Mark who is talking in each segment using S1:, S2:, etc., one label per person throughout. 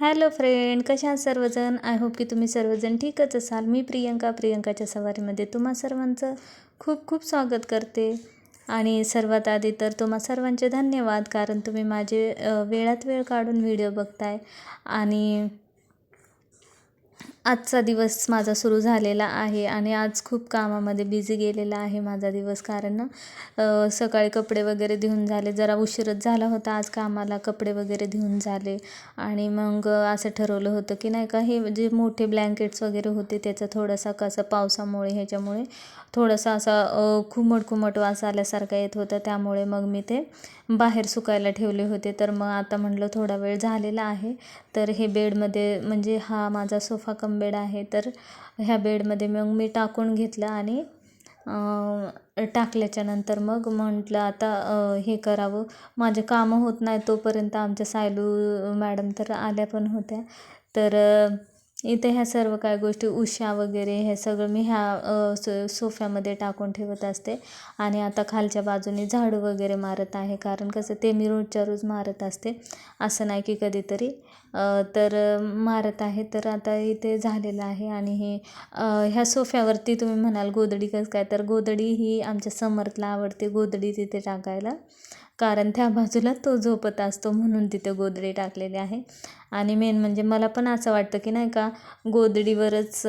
S1: Hello friend कशा सर्वजण? I hope की तुम्ही सर्वजण ठीकच असाल. मी प्रियंका प्रियंकाच्या सवारीमध्ये तुम्हा सर्वांचं खूप खूप स्वागत करते. आणि सर्वात आधी तर तुम्हा सर्वांचे धन्यवाद कारण तुम्ही माझे वेळात वेळ काढून व्हिडिओ बघताय. आणि आजचा दिवस माझा सुरू झालेला आहे आणि आज खूप कामामध्ये बिझी गेलेला आहे माझा दिवस. कारण ना सकाळी कपडे वगैरे धुवून झाले. जरा उशीरच झाला होता. आज कामाला कपडे वगैरे धुवून झाले. आणि मग असं ठरवलं होतं की नाही का हे जे मोठे ब्लँकेट्स वगैरे होते त्याचं थोडासा कसं पावसामुळे ह्याच्यामुळे थोडासा असा खुमट खुमट वास आल्यासारखा येत होता. त्यामुळे मग मी ते बाहेर सुकायला ठेवले होते. तर मग आता म्हटलं थोडा वेळ झालेला आहे. तर हे बेडमध्ये म्हणजे हा माझा सोफा कम बेड आहे तर ह्या बेडमध्ये मग मी टाकून घेतलं आणि टाकल्याच्यानंतर मग म्हटलं आता हे करावं. माझे कामं होत नाही तोपर्यंत आमच्या सायलू मॅडम तर आल्या पण होत्या. तर इथे ह्या सर्व काय गोष्टी उशा वगैरे हे सगळं मी ह्या सो सोफ्यामध्ये टाकून ठेवत असते. आणि आता खालच्या बाजूने झाडू वगैरे मारत आहे कारण कसं ते मी रोजच्या रोज मारत असते. असं नाही की कधीतरी. तर मारत आहे तर आता इथे झालेलं आहे. आणि हे ह्या सोफ्यावरती तुम्ही म्हणाल गोदडी कसं काय? तर गोदडी ही आमच्या समर्थला आवडते गोदडी तिथे टाकायला. कारण त्या बाजूला तो झोपत असतो म्हणून तिथं गोदडी टाकलेली आहे. आणि मेन म्हणजे मला पण असं वाटतं की नाही का गोदडीवरच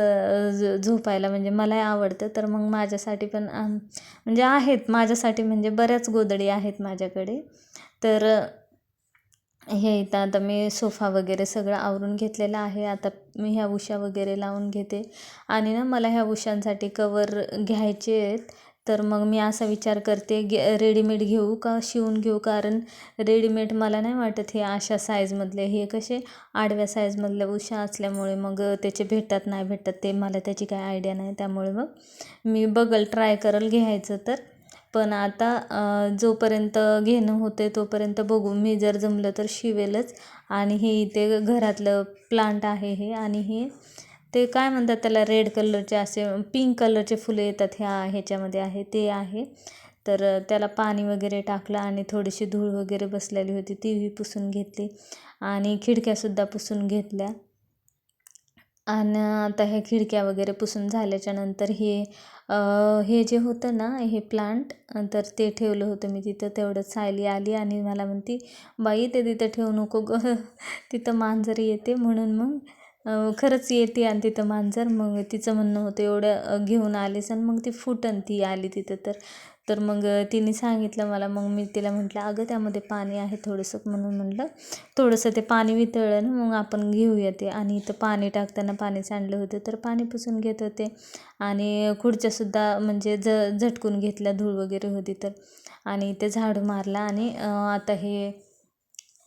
S1: झोपायला म्हणजे मलाही आवडतं. तर मग माझ्यासाठी पण म्हणजे आहेत. माझ्यासाठी म्हणजे बऱ्याच गोदडी आहेत माझ्याकडे. तर हे इथं आता मी सोफा वगैरे सगळं आवरून घेतलेलं आहे. आता मी ह्या उशा वगैरे लावून घेते. आणि ना मला ह्या उशांसाठी कवर घ्यायचे आहेत. तर मग मी असा विचार करते गे रेडीमेड घेऊ का शिवून घेऊ? कारण रेडीमेड मला नाही वाटत हे अशा साईजमधले हे कसे आडव्या साईजमधल्या उशा असल्यामुळे मग त्याचे भेटतात नाही भेटतात ते मला त्याची काय आयडिया नाही. त्यामुळे मग मी बघल ट्राय करल घ्यायचं तर. पण आता जोपर्यंत घेणं होते तोपर्यंत बघू. मी जर जमलं तर शिवेलच. आणि हे इथे घरातलं प्लांट आहे हे. आणि हे ते काय म्हणतात त्याला रेड कलरचे असे पिंक कलरचे फुलं येतात ह्या ह्याच्यामध्ये आहे ते आहे. तर त्याला पाणी वगैरे टाकलं आणि थोडीशी धूळ वगैरे बसलेली होती तीही पुसून घेतली आणि खिडक्यासुद्धा पुसून घेतल्या. आणि आता ह्या खिडक्या वगैरे पुसून झाल्याच्यानंतर हे हे जे होतं ना हे प्लांट तर ते ठेवलं होतं मी तिथं. तेवढं सायली आली आणि मला म्हणती बाई ते तिथं ठेवू नको ग. तिथं मांजर येते म्हणून मग खरंच येते आणि तिथं मांजर मग तिचं म्हणणं होतं एवढं घेऊन आलीस आणि मग ती फुटन ती आली तिथं तर. तर मग तिने सांगितलं मला मग मी तिला म्हटलं अगं त्यामध्ये पाणी आहे थोडंसं म्हणून म्हटलं थोडंसं ते पाणी वितळलं ना मग आपण घेऊया ते. आणि इथं पाणी टाकताना पाणी सांडलं होतं तर पाणी पुसून घेत होते. आणि खुर्च्यासुद्धा म्हणजे ज झटकून घेतल्या धूळ वगैरे होती तर. आणि ते झाडू मारला आणि आता हे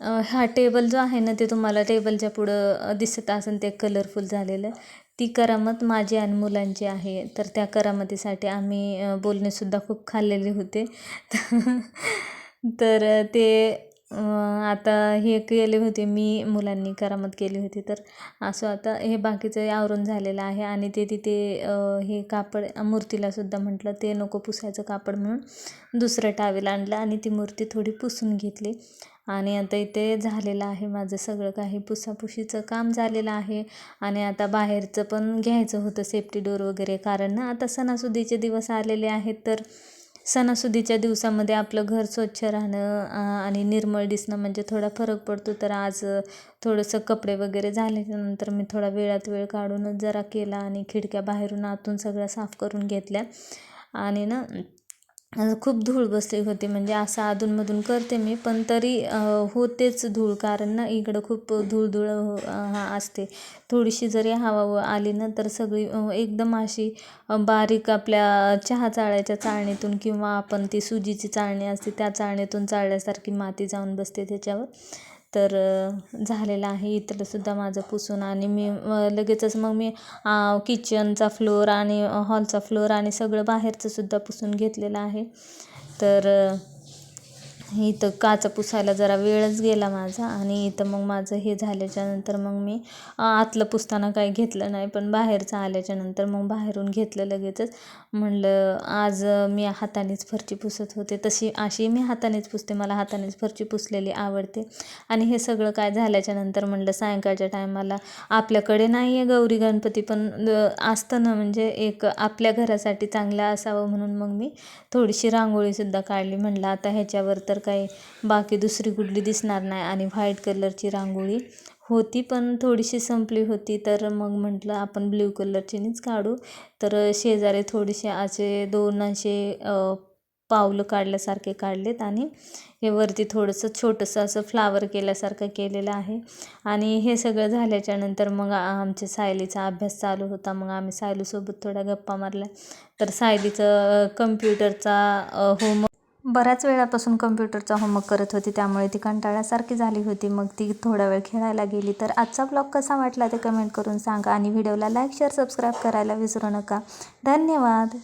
S1: हा टेबल जो आहे ना ते तुम्हाला टेबलच्या पुढं दिसत असेल ते कलरफुल झालेलं. ती करामत माझी आणि मुलांची आहे. तर त्या करामतीसाठी आम्ही बोलणेसुद्धा खूप खाल्लेले होते. तर ते आता हे केले होते. मी मुलांनी करामत केली होती. तर असं आता हे बाकीचं आवरून झालेलं आहे. आणि ते तिथे हे कापड मूर्तीलासुद्धा म्हटलं ते नको पुसायचं कापड म्हणून. दुसरं टावेल आणलं आणि ती मूर्ती थोडी पुसून घेतली. आणि आता इथे झालेलं आहे माझं सगळं काही पुसापुशीचं काम झालेलं आहे. आणि आता बाहेरचं पण घ्यायचं होतं सेफ्टी डोर वगैरे. कारण ना आता सणासुदीचे दिवस आलेले आहेत तर सणासुदीच्या दिवसामध्ये आपलं घर स्वच्छ राहणं आणि निर्मळ दिसणं म्हणजे थोडा फरक पडतो. तर आज थोडंसं कपडे वगैरे झाल्याच्यानंतर मी थोडा वेळात वेळ काढूनच जरा केला आणि खिडक्या बाहेरून आतून सगळ्या साफ करून घेतल्या. आणि ना खूप धूळ बसली होती. म्हणजे असं अधूनमधून करते मी पण तरी होतेच धूळ कारण ना इकडं खूप धूळ धूळ असते. थोडीशी जरी हवा आली ना तर सगळी एकदम अशी बारीक आपल्या चहा चाळायच्या चाळणीतून किंवा आपण ती सुजीची चाळणी असते त्या चाळणीतून चाळल्यासारखी माती जाऊन बसते त्याच्यावर. तर झालेलं आहे. इथलंसुद्धा माझं पुसून आणि मी लगेचच मग मी किचनचा फ्लोअर आणि हॉलचा फ्लोअर आणि सगळं बाहेरचं सुद्धा पुसून घेतलेलं आहे. तर इथं काचा पुसायला जरा वेळच गेला माझा आणि इथं मग माझं हे झाल्याच्यानंतर मग मी आतलं पुसताना काही घेतलं नाही पण बाहेरचं आल्याच्यानंतर मग बाहेरून घेतलं लगेचच. म्हणलं आज मी हातानेच फरची पुसत होते. तशी अशी मी हातानेच पुसते मला हातानेच फरची पुसलेली आवडते. आणि हे सगळं काय झाल्याच्यानंतर म्हणलं सायंकाळच्या टायमाला आपल्याकडे नाही आहे गौरी गणपती पण असतं ना म्हणजे एक आपल्या घरासाठी चांगलं असावं म्हणून मग मी थोडीशी रांगोळीसुद्धा काढली. म्हणलं आता ह्याच्यावर तर तर काही बाकी दुसरी कुठली दिसणार नाही आणि व्हाईट कलरची रांगोळी होती पण थोडीशी संपली होती. तर मग म्हटलं आपण ब्ल्यू कलरचीनीच काढू. तर शेजारी थोडेसे असे दोन असे पावलं काढल्यासारखे काढलेत आणि हे वरती थोडंसं छोटंसं असं फ्लावर केल्यासारखं केलेलं आहे. आणि हे सगळं झाल्याच्यानंतर मग आमच्या सायलीचा अभ्यास चालू होता. मग आम्ही सायलीसोबत थोड्या गप्पा मारल्या. तर सायलीचं कम्प्युटरचा होम बऱ्याच वेळापासून कम्प्युटरचा होमवर्क करत होती त्यामुळे ती कंटाळ्यासारखी झाली होती. मग ती थोडा वेळ खेळायला गेली. तर आजचा ब्लॉग कसा वाटला ते कमेंट करून सांगा आणि व्हिडिओला लाईक शेअर सबस्क्राईब करायला विसरू नका. धन्यवाद!